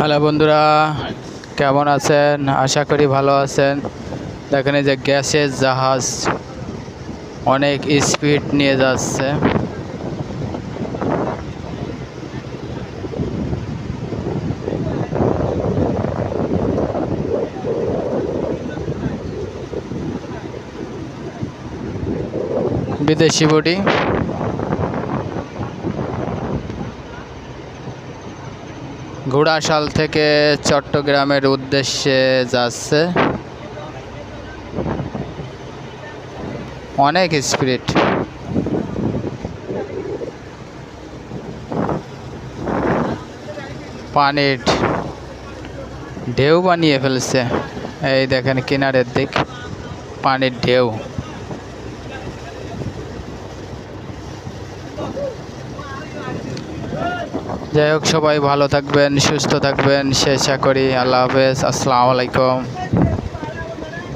Hello বন্ধুরা, কেমন আছেন? আশা করি ভালো আছেন। দেখেন যে গ্যাসের জাহাজ অনেক স্পিড নিয়ে যাচ্ছে। বিদেশি বডি। ঘোড়াশাল থেকে চট্টগ্রামের উদ্দেশ্যে যাচ্ছে। অনেক স্পিরিট পানির ঢেউ বানিয়ে ফেলছে। এই দেখেন কিনারের দিক। পানির ঢেউ। যাই হোক সবাই ভালো থাকবেন সুস্থ থাকবেন। শেষা করি আল্লাহ হাফেজ। আসসালামু আলাইকুম।